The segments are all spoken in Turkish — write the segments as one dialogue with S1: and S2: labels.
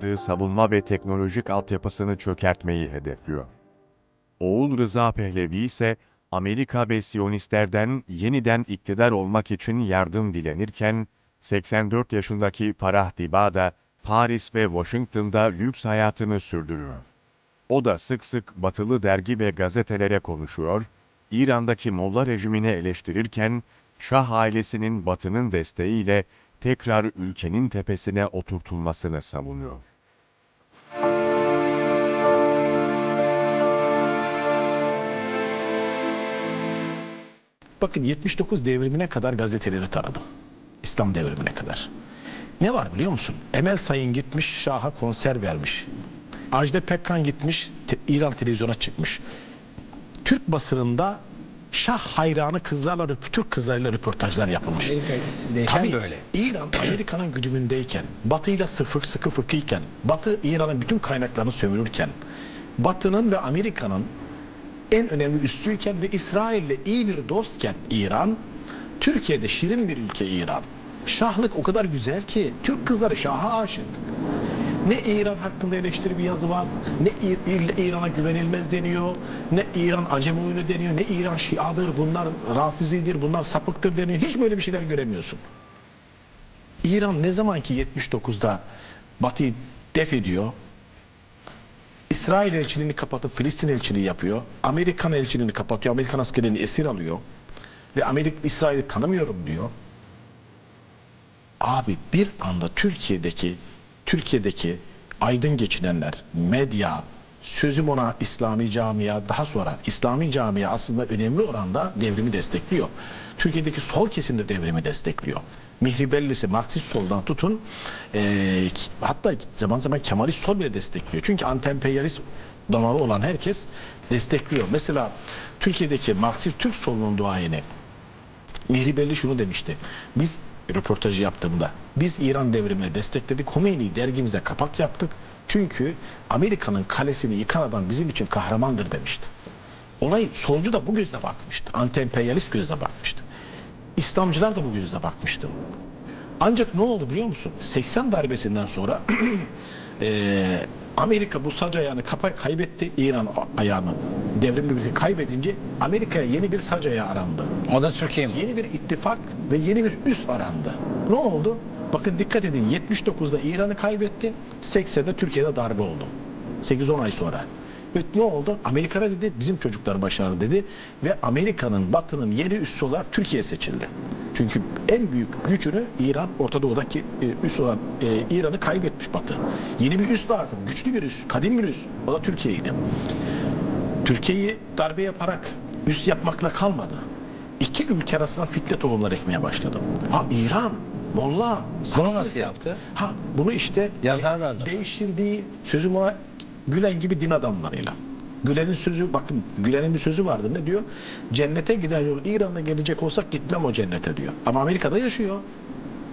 S1: yaptığı savunma ve teknolojik altyapısını çökertmeyi hedefliyor. Oğul Rıza Pehlevi ise Amerika ve Siyonistlerden yeniden iktidar olmak için yardım dilenirken, 84 yaşındaki Farah Diba da Paris ve Washington'da lüks hayatını sürdürüyor. O da sık sık batılı dergi ve gazetelere konuşuyor, İran'daki Molla rejimini eleştirirken, Şah ailesinin batının desteğiyle tekrar ülkenin tepesine oturtulmasını savunuyor.
S2: Bakın 79 devrimine kadar gazeteleri taradım. İslam devrimine kadar. Ne var biliyor musun? Emel Sayın gitmiş Şah'a konser vermiş. Ajda Pekkan gitmiş te- İran televizyona çıkmış. Türk basınında Şah hayranı kızlarla, Türk kızlarıyla röportajlar yapılmış. Tabii
S3: böyle.
S2: İran Amerika'nın güdümündeyken, Batı ile sıfır sıkı fıkıyken, Batı İran'ın bütün kaynaklarını sömürürken, Batı'nın ve Amerika'nın en önemli üssüyken ve İsrail'le iyi bir dostken İran, Türkiye'de şirin bir ülke İran. Şahlık o kadar güzel ki Türk kızları Şah'a aşık. Ne İran hakkında eleştiri bir yazı var, ne İran'a güvenilmez deniyor, ne İran acemi oyunu deniyor, ne İran Şiadır, bunlar Rafizidir, bunlar sapıktır deniyor. Hiç böyle bir şeyler göremiyorsun. İran ne zaman ki 79'da Batı'yı def ediyor, İsrail elçiliğini kapatıp Filistin elçiliği yapıyor. Amerikan elçiliğini kapatıyor. Amerikan askerlerini esir alıyor. Ve Amerika İsrail'i tanımıyorum diyor. Abi bir anda Türkiye'deki Türkiye'deki aydın geçinenler, medya, sözüm ona İslami camia, daha sonra İslami camia aslında önemli oranda devrimi destekliyor. Türkiye'deki sol kesim de devrimi destekliyor. Mihri Bellisi, Marksist soldan tutun, eee, hatta zaman zaman Kemalist sol bile destekliyor. Çünkü anti-emperyalist danalı olan herkes destekliyor. Mesela Türkiye'deki Marksist Türk solunun duayeni Mihri Belli şunu demişti. Biz röportajı yaptığımda biz İran devrimini destekledik. Khomeini dergimize kapak yaptık. Çünkü Amerika'nın kalesini yıkan adam bizim için kahramandır demişti. Olay solcu da bu gözle bakmıştı. Anti-emperyalist gözle bakmıştı. İslamcılar da bu gözle bakmıştı. Ancak ne oldu biliyor musun? 80 darbesinden sonra eee, Amerika bu sac ayağını kapa- kaybetti. İran ayağını devrimle birlikte kaybedince Amerika'ya yeni bir sac ayağı arandı.
S3: O da Türkiye mi?
S2: Yeni bir ittifak ve yeni bir üs arandı. Ne oldu? Bakın dikkat edin 79'da İran'ı kaybetti. 80'de Türkiye'de darbe oldu. 8-10 ay sonra. Ve ne oldu? Amerika dedi? Bizim çocuklar başarılı dedi. Ve Amerika'nın, Batı'nın yeni üssü olarak Türkiye seçildi. Çünkü en büyük gücünü İran, Orta Doğu'daki e, üs olan e, İran'ı kaybetmiş Batı. Yeni bir üs lazım. Güçlü bir üs, kadim bir üs. O da Türkiye'ydi. Türkiye'yi darbe yaparak üst yapmakla kalmadı. İki ülke arasında fitne tohumları ekmeye başladı. Ha İran, Molla.
S3: Bunu nasıl yaptı?
S2: Ha bunu işte
S3: Yazarlarla.
S2: değiştirdiği sözüm ona Gülen gibi din adamlarıyla. Gülen'in sözü bakın Gülen'in bir sözü vardı ne diyor? Cennete giden yol İran'da gelecek olsak gitmem o cennete diyor. Ama Amerika'da yaşıyor.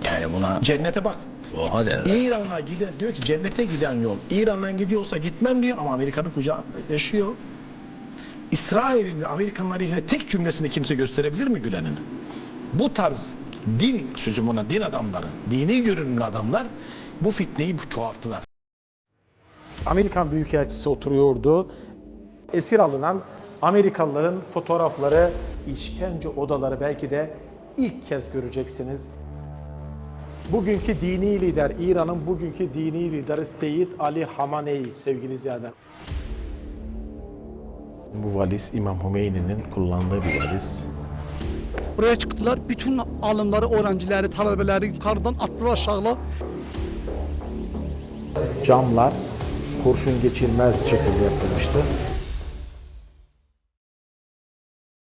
S3: Yani buna
S2: Cennete bak.
S3: oha derler.
S2: İran'a giden diyor ki cennete giden yol İran'dan gidiyorsa gitmem diyor ama Amerika'nın kucağı yaşıyor. İsrail'in ve Amerikan'ın aleyhine tek cümlesini kimse gösterebilir mi Gülen'in? Bu tarz din sözüm ona din adamları, dini görünümlü adamlar bu fitneyi çoğalttılar.
S4: Amerikan Büyükelçisi oturuyordu. Esir alınan Amerikalıların fotoğrafları, işkence odaları belki de ilk kez göreceksiniz. Bugünkü dini lider, İran'ın bugünkü dini lideri Seyyid Ali Hamaney sevgili izleyenler. Bu valiz İmam Hümeyni'nin kullandığı bir valiz.
S5: Buraya çıktılar. Bütün alımları, öğrencileri, talebeleri yukarıdan attılar aşağıya.
S4: Camlar kurşun geçirmez şekilde yapılmıştı.